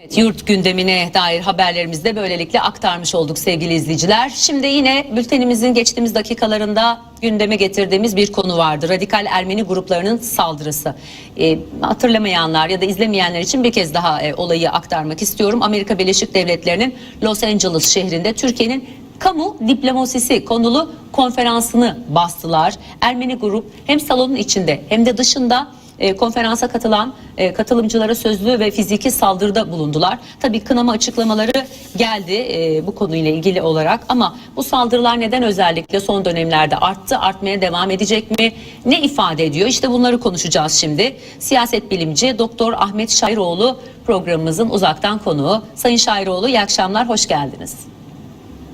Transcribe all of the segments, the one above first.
Evet, Yurt gündemine dair haberlerimizi de böylelikle aktarmış olduk sevgili izleyiciler. Şimdi yine bültenimizin geçtiğimiz dakikalarında gündeme getirdiğimiz bir konu vardı. Radikal Ermeni gruplarının saldırısı. Ee, hatırlamayanlar ya da izlemeyenler için bir kez daha e, olayı aktarmak istiyorum. Amerika Birleşik Devletleri'nin Los Angeles şehrinde Türkiye'nin kamu diplomasisi konulu konferansını bastılar. Ermeni grup hem salonun içinde hem de dışında e, konferansa katılan e, katılımcılara sözlü ve fiziki saldırıda bulundular. Tabii kınama açıklamaları geldi e, bu konuyla ilgili olarak ama bu saldırılar neden özellikle son dönemlerde arttı, artmaya devam edecek mi? Ne ifade ediyor? İşte bunları konuşacağız şimdi. Siyaset bilimci Doktor Ahmet Şairoğlu programımızın uzaktan konuğu. Sayın Şairoğlu iyi akşamlar, hoş geldiniz.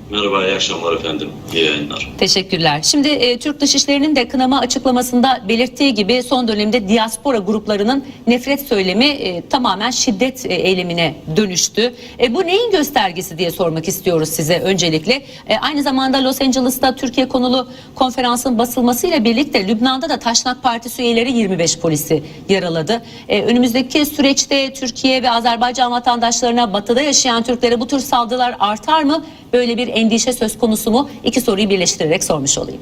Merhaba, iyi akşamlar efendim. İyi yayınlar. Teşekkürler. Şimdi e, Türk Dışişleri'nin de kınama açıklamasında belirttiği gibi son dönemde diaspora gruplarının nefret söylemi e, tamamen şiddet e, eylemine dönüştü. E, bu neyin göstergesi diye sormak istiyoruz size öncelikle. E, aynı zamanda Los Angeles'ta Türkiye konulu konferansın basılmasıyla birlikte Lübnan'da da Taşnak Partisi üyeleri 25 polisi yaraladı. E, önümüzdeki süreçte Türkiye ve Azerbaycan vatandaşlarına batıda yaşayan Türklere bu tür saldırılar artar mı? Böyle bir endişe söz konusu mu? İki soruyu birleştirerek sormuş olayım.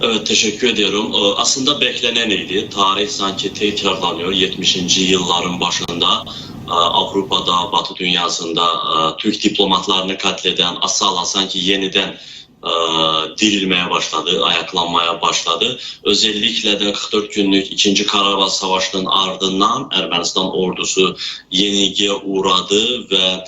Evet, teşekkür ediyorum. Ee, Aslında beklenen idi. Tarih sanki tekrarlanıyor. 70. yılların başında e, Avrupa'da, Batı dünyasında e, Türk diplomatlarını katleden Asala sanki yeniden e, dirilmeye başladı, ayaklanmaya başladı. Özellikle de 44 günlük 2. Karabağ Savaşı'nın ardından Ermenistan ordusu yenilgiye uğradı ve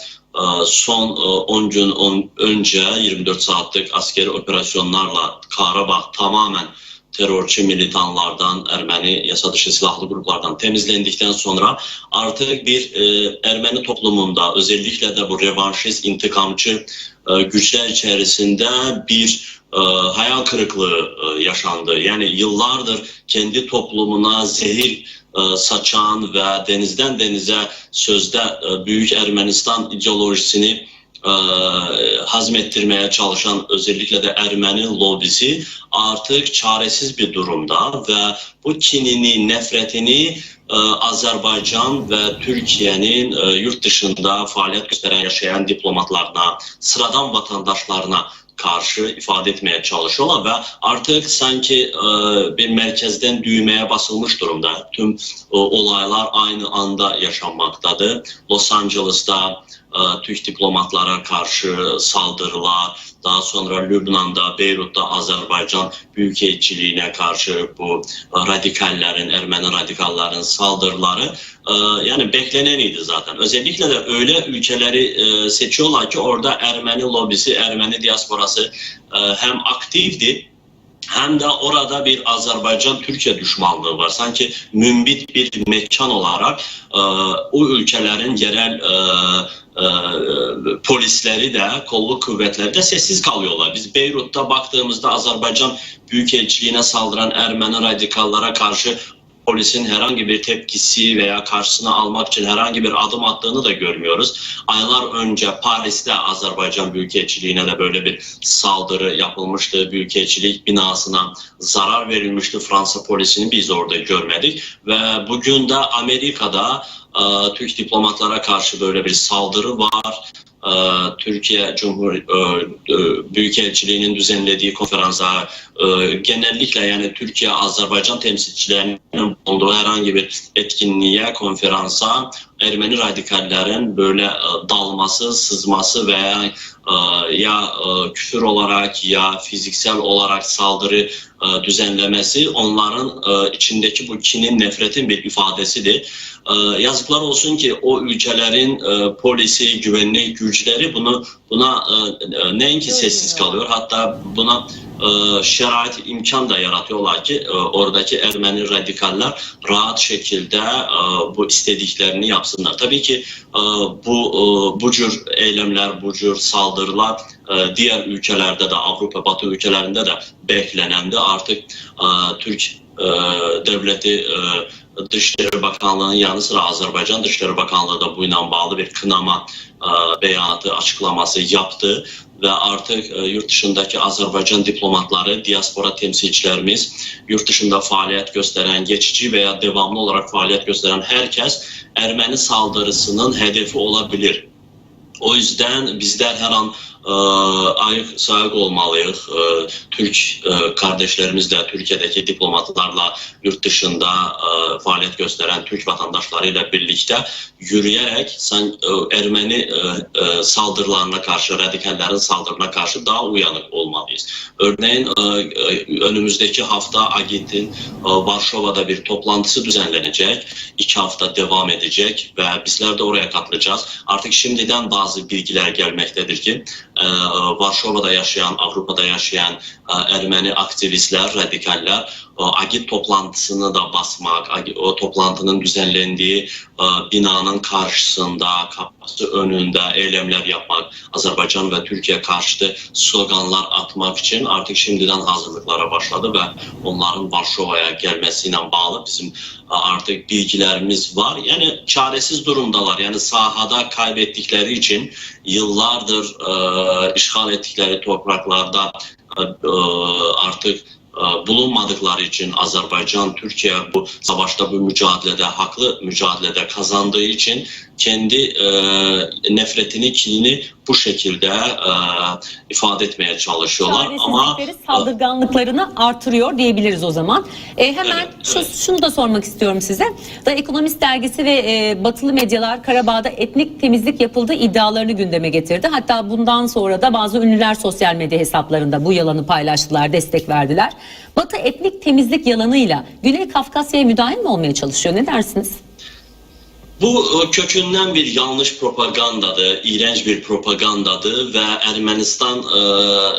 son e, 10 gün on- önce 24 saatlik askeri operasyonlarla Karabağ tamamen terörçü militanlardan, Ermeni yasa dışı silahlı gruplardan temizlendikten sonra artık bir e, Ermeni toplumunda özellikle de bu revanşist, intikamcı e, güçler içerisinde bir e, hayal kırıklığı e, yaşandı. Yani yıllardır kendi toplumuna zehir e, saçan ve denizden denize sözde e, Büyük Ermenistan ideolojisini e, hazmettirmeye çalışan özellikle de Ermeni lobisi artık çaresiz bir durumda ve bu kinini, nefretini e, Azerbaycan ve Türkiye'nin e, yurt dışında faaliyet gösteren yaşayan diplomatlarına, sıradan vatandaşlarına karşı ifade etmeye çalışıyorlar ve artık sanki e, bir merkezden düğmeye basılmış durumda. Tüm e, olaylar aynı anda yaşanmaktadır. Los Angeles'ta Türk diplomatlara karşı saldırılar, daha sonra Lübnan'da, Beyrut'ta Azerbaycan Büyükelçiliğine karşı bu e, radikallerin, Ermeni radikallerin saldırıları e, yani bekleneniydi zaten. Özellikle de öyle ülkeleri e, seçiyorlar ki orada Ermeni lobisi, Ermeni diasporası e, hem aktifdi hem de orada bir Azerbaycan-Türkiye düşmanlığı var. Sanki mümbit bir mekan olarak e, o ülkelerin yerel e, e, polisleri de, kolluk kuvvetleri de sessiz kalıyorlar. Biz Beyrut'ta baktığımızda Azerbaycan Büyükelçiliğine saldıran Ermeni radikallara karşı polisin herhangi bir tepkisi veya karşısına almak için herhangi bir adım attığını da görmüyoruz. Aylar önce Paris'te Azerbaycan Büyükelçiliğine de böyle bir saldırı yapılmıştı. Büyükelçilik binasına zarar verilmişti Fransa polisini biz orada görmedik. Ve bugün de Amerika'da e, Türk diplomatlara karşı böyle bir saldırı var. E, Türkiye Cumhur e, e, Büyükelçiliğinin düzenlediği konferansa e, genellikle yani Türkiye Azerbaycan temsilcilerinin bulunduğu herhangi bir etkinliğe, konferansa Ermeni radikallerin böyle dalması, sızması veya ya küfür olarak ya fiziksel olarak saldırı düzenlemesi onların e, içindeki bu kinin, nefretin bir ifadesidir. E, yazıklar olsun ki o ülkelerin e, polisi, güvenlik güçleri bunu buna e, e, neyin ki sessiz kalıyor. Hatta buna e, imkan da yaratıyorlar ki e, oradaki Ermeni radikaller rahat şekilde e, bu istediklerini yapsınlar. Tabii ki e, bu e, bu cür eylemler, bu cür saldırılar e, diğer ülkelerde de Avrupa Batı ülkelerinde de beklenendi. Artık Türk devleti Dışişleri Bakanlığı'nın yanı sıra Azerbaycan Dışişleri Bakanlığı da buna bağlı bir kınama e, beyanatı açıklaması yaptı ve artık e, yurt dışındaki Azerbaycan diplomatları, diaspora temsilcilerimiz, yurt dışında faaliyet gösteren, geçici veya devamlı olarak faaliyet gösteren herkes Ermeni saldırısının hedefi olabilir. O yüzden bizler her an e, ayık sahip olmalıyız. E, Türk e, kardeşlerimiz de Türkiye'deki diplomatlarla yurt dışında e, faaliyet gösteren Türk vatandaşlarıyla birlikte yürüyerek sen, e, Ermeni e, e, saldırılarına karşı, radikallerin saldırına karşı daha uyanık olmalıyız. Örneğin e, e, önümüzdeki hafta AGİT'in e, Varşova'da bir toplantısı düzenlenecek. İki hafta devam edecek ve bizler de oraya katılacağız. Artık şimdiden bazı bilgiler gelmektedir ki e, Varşova'da yaşayan, Avrupa'da yaşayan e, Ermeni aktivistler, radikaller o agit toplantısını da basmak, o toplantının düzenlendiği e, binanın karşısında, kapısı önünde eylemler yapmak, Azerbaycan ve Türkiye karşıtı sloganlar atmak için artık şimdiden hazırlıklara başladı ve onların Varşova'ya gelmesiyle bağlı bizim e, artık bilgilerimiz var. Yani çaresiz durumdalar. Yani sahada kaybettikleri için yıllardır e, işgal ettikleri topraklarda e, e, artık e, bulunmadıkları için Azerbaycan, Türkiye bu savaşta bu mücadelede, haklı mücadelede kazandığı için kendi e, nefretini, kinini bu şekilde e, ifade etmeye çalışıyorlar. Ama Çaresizlikleri, saldırganlıklarını artırıyor diyebiliriz o zaman. E, hemen Evet, şu, evet. şunu da sormak istiyorum size. Da Ekonomist dergisi ve e, batılı medyalar Karabağ'da etnik temizlik yapıldığı iddialarını gündeme getirdi. Hatta bundan sonra da bazı ünlüler sosyal medya hesaplarında bu yalanı paylaştılar, destek verdiler. Batı etnik temizlik yalanıyla Güney Kafkasya'ya müdahil mi olmaya çalışıyor? Ne dersiniz? Bu e, kökünden bir yanlış propagandadır, iğrenç bir propagandadır ve Ermenistan e,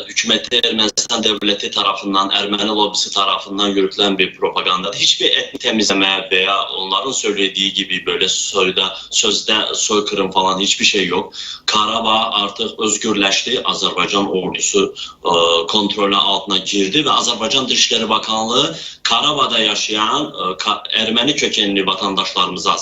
hükümeti, Ermenistan devleti tarafından, Ermeni lobisi tarafından yürütülen bir propagandadır. Hiçbir etnik temizleme veya onların söylediği gibi böyle sözde, sözde soykırım falan hiçbir şey yok. Karabağ artık özgürleşti. Azerbaycan ordusu e, kontrolü altına girdi ve Azerbaycan Dışişleri Bakanlığı Karabağ'da yaşayan e, Ka- Ermeni kökenli vatandaşlarımıza,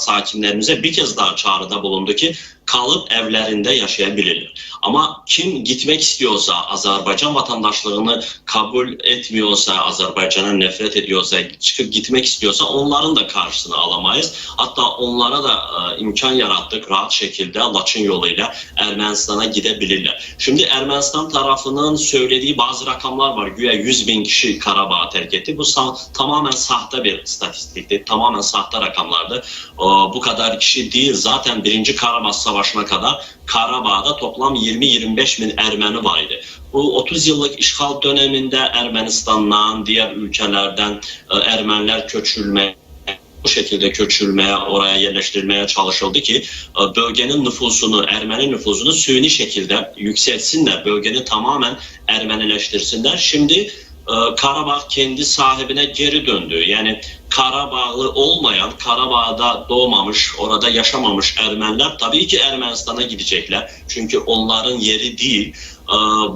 sakinlerimize bir kez daha çağrıda bulundu ki kalıp evlerinde yaşayabilirler. Ama kim gitmek istiyorsa, Azerbaycan vatandaşlığını kabul etmiyorsa, Azerbaycan'a nefret ediyorsa, çıkıp gitmek istiyorsa onların da karşısını alamayız. Hatta onlara da e, imkan yarattık rahat şekilde Laçın yoluyla Ermenistan'a gidebilirler. Şimdi Ermenistan tarafının söylediği bazı rakamlar var. Güya 100 bin kişi Karabağ'ı terk etti. Bu sa- tamamen sahte bir statistikti. Tamamen sahte rakamlardı. O, bu kadar kişi değil. Zaten birinci Karabağ Savaşı'na kadar Karabağ'da toplam 20-25 bin Ermeni vardı. Bu 30 yıllık işgal döneminde Ermenistan'dan, diğer ülkelerden e, Ermeniler köçülmeye bu şekilde köçülmeye, oraya yerleştirilmeye çalışıldı ki e, bölgenin nüfusunu, Ermeni nüfusunu suni şekilde yükseltsinler. Bölgeni tamamen Ermenileştirsinler. Şimdi e, Karabağ kendi sahibine geri döndü. Yani Karabağlı olmayan, Karabağ'da doğmamış, orada yaşamamış Ermeniler tabii ki Ermenistan'a gidecekler. Çünkü onların yeri değil. Ee,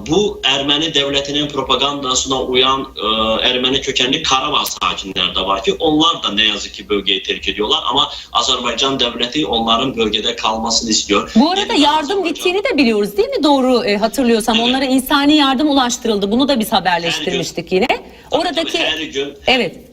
Bu Ermeni devletinin propagandasına uyan e, Ermeni kökenli Karabağ sakinleri de var ki onlar da ne yazık ki bölgeyi terk ediyorlar ama Azerbaycan devleti onların bölgede kalmasını istiyor. Bu arada Yeni yardım gittiğini de biliyoruz değil mi? Doğru e, hatırlıyorsam Evet. onlara insani yardım ulaştırıldı. Bunu da biz haberleştirmiştik yine. Oradaki Tabii her gün evet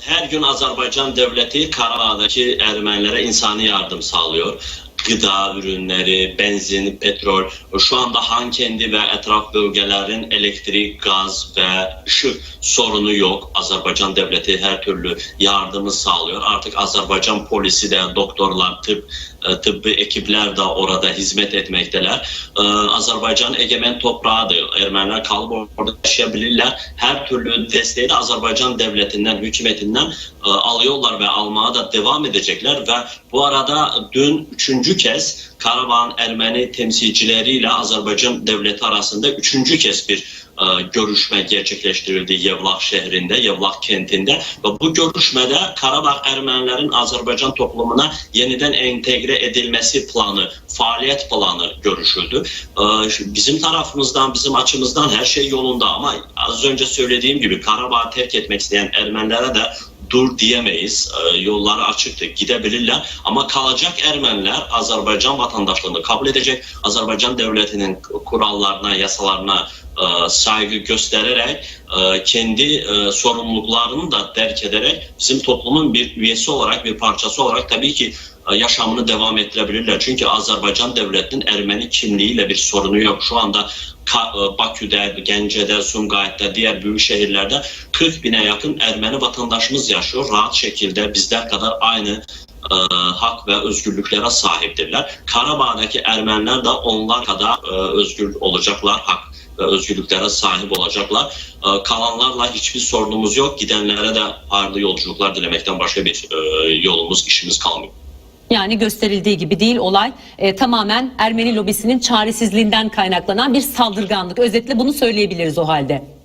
Her gün Azerbaycan devleti Karabağ'daki Ermenilere insani yardım sağlıyor. Gıda ürünleri, benzin, petrol, şu anda Hankendi ve etraf bölgelerin elektrik, gaz ve ışık sorunu yok. Azerbaycan devleti her türlü yardımı sağlıyor. Artık Azerbaycan polisi de, doktorlar, tıp, e, tıbbi ekipler de orada hizmet etmekteler. Ee, Azerbaycan egemen toprağıdır. Ermeniler kalıp orada yaşayabilirler. Her türlü desteği de Azerbaycan devletinden, hükümetinden e, alıyorlar ve almaya da devam edecekler ve bu arada dün üçüncü kez Karabağ'ın Ermeni temsilcileriyle Azerbaycan devleti arasında üçüncü kez bir e, görüşme gerçekleştirildi Yevlax şehrinde, Yevlax kentinde ve bu görüşmede Karabağ Ermenilerin Azerbaycan toplumuna yeniden entegre edilmesi planı, faaliyet planı görüşüldü. E, Bizim tarafımızdan, bizim açımızdan her şey yolunda ama az önce söylediğim gibi Karabağ'ı terk etmek isteyen Ermenilere de dur diyemeyiz. E, yolları açıktır, gidebilirler. Ama kalacak Ermeniler Azerbaycan vatandaşlığını kabul edecek. Azerbaycan devletinin kurallarına, yasalarına e, saygı göstererek kendi e, sorumluluklarını da derk ederek bizim toplumun bir üyesi olarak, bir parçası olarak tabii ki e, yaşamını devam ettirebilirler. Çünkü Azerbaycan devletinin Ermeni kimliğiyle bir sorunu yok. Şu anda e, Bakü'de, Gence'de, Sumgayit'te, diğer büyük şehirlerde 40 bine yakın Ermeni vatandaşımız yaşıyor. Rahat şekilde bizler kadar aynı e, hak ve özgürlüklere sahiptirler. Karabağ'daki Ermeniler de onlar kadar e, özgür olacaklar, hak özgürlüklere sahip olacaklar. E, kalanlarla hiçbir sorunumuz yok. Gidenlere de hayırlı yolculuklar dilemekten başka bir e, yolumuz, işimiz kalmıyor. Yani gösterildiği gibi değil olay e, tamamen Ermeni lobisinin çaresizliğinden kaynaklanan bir saldırganlık. Özetle bunu söyleyebiliriz o halde.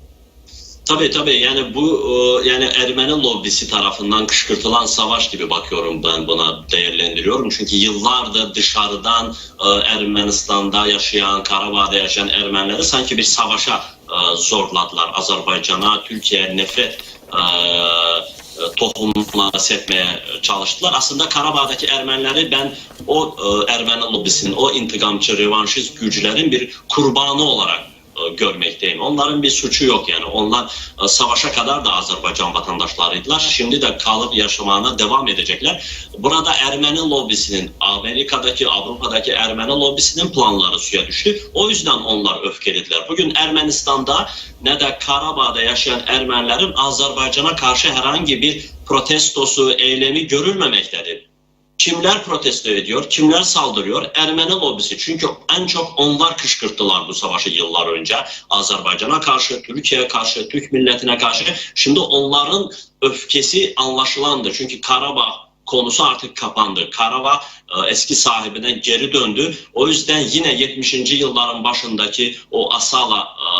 Tabii tabii yani bu e, yani Ermeni lobisi tarafından kışkırtılan savaş gibi bakıyorum ben buna değerlendiriyorum. Çünkü yıllardır dışarıdan e, Ermenistan'da yaşayan, Karabağ'da yaşayan Ermenileri sanki bir savaşa e, zorladılar. Azerbaycan'a, Türkiye'ye nefret tohumla sepmeye çalıştılar. Aslında Karabağ'daki Ermenileri ben o Ermeni lobisinin, o intikamçı, revanşist güçlerin bir kurbanı olarak görmekteyim. Onların bir suçu yok yani. Onlar e, savaşa kadar da Azerbaycan vatandaşlarıydılar. Şimdi de kalıp yaşamana devam edecekler. Burada Ermeni lobisinin, Amerika'daki, Avrupa'daki Ermeni lobisinin planları suya düştü. O yüzden onlar öfkelediler. Bugün Ermenistan'da ne de Karabağ'da yaşayan Ermenilerin Azerbaycan'a karşı herhangi bir protestosu, eylemi görülmemektedir. Kimler protesto ediyor, kimler saldırıyor? Ermeni lobisi. Çünkü en çok onlar kışkırttılar bu savaşı yıllar önce. Azerbaycan'a karşı, Türkiye'ye karşı, Türk milletine karşı. Şimdi onların öfkesi anlaşılandı. Çünkü Karabağ konusu artık kapandı. Karabağ e, eski sahibine geri döndü. O yüzden yine 70. yılların başındaki o Asala e,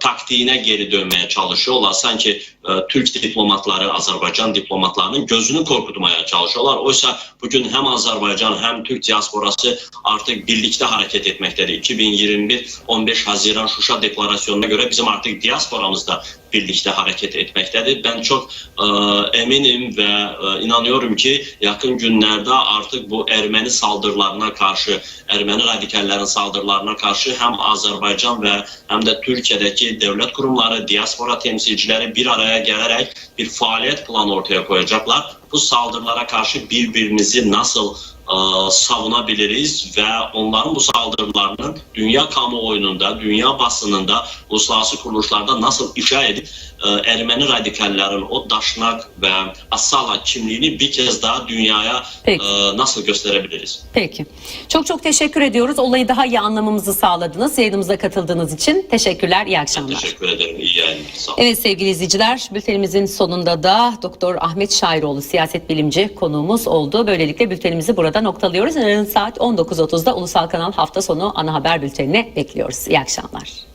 taktiğine geri dönmeye çalışıyorlar. Sanki e, Türk diplomatları, Azerbaycan diplomatlarının gözünü korkutmaya çalışıyorlar. Oysa bugün hem Azerbaycan hem Türk diasporası artık birlikte hareket etmektedir. 2021 15 Haziran Şuşa Deklarasyonu'na göre bizim artık diasporamız da birlikte hareket etmektedir. Ben çok e, eminim ve e, inanıyorum ki yakın günlerde artık bu Ermeni saldırılarına karşı, Ermeni radikallerin saldırılarına karşı hem Azerbaycan ve hem de Türkiye'deki devlet kurumları, diaspora temsilcileri bir araya gelerek bir faaliyet planı ortaya koyacaklar. Bu saldırılara karşı birbirimizi nasıl savunabiliriz ve onların bu saldırılarının dünya kamuoyunda, dünya basınında, uluslararası kuruluşlarda nasıl ifşa edip e, Ermeni radikallerin o daşnak ve asala kimliğini bir kez daha dünyaya Peki. e, nasıl gösterebiliriz? Peki. Çok çok teşekkür ediyoruz. Olayı daha iyi anlamamızı sağladınız. Yayınımıza katıldığınız için teşekkürler. İyi akşamlar. Teşekkür ederim. İyi yayınlar. Sağ olun. Evet sevgili izleyiciler, bültenimizin sonunda da Doktor Ahmet Şairoğlu siyaset bilimci konuğumuz oldu. Böylelikle bültenimizi burada noktalıyoruz. Yarın saat 19.30'da Ulusal Kanal hafta sonu ana haber bültenine bekliyoruz. İyi akşamlar.